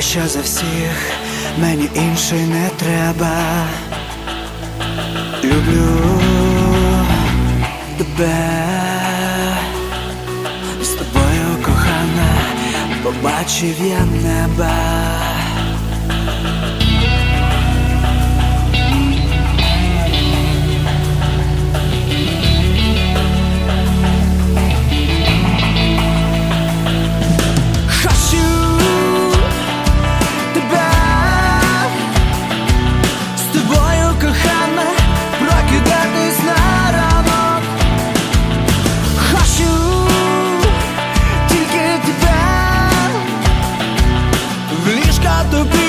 краща за всіх, мені інший не треба. Люблю тебе з тобою, кохана, побачив я неба. the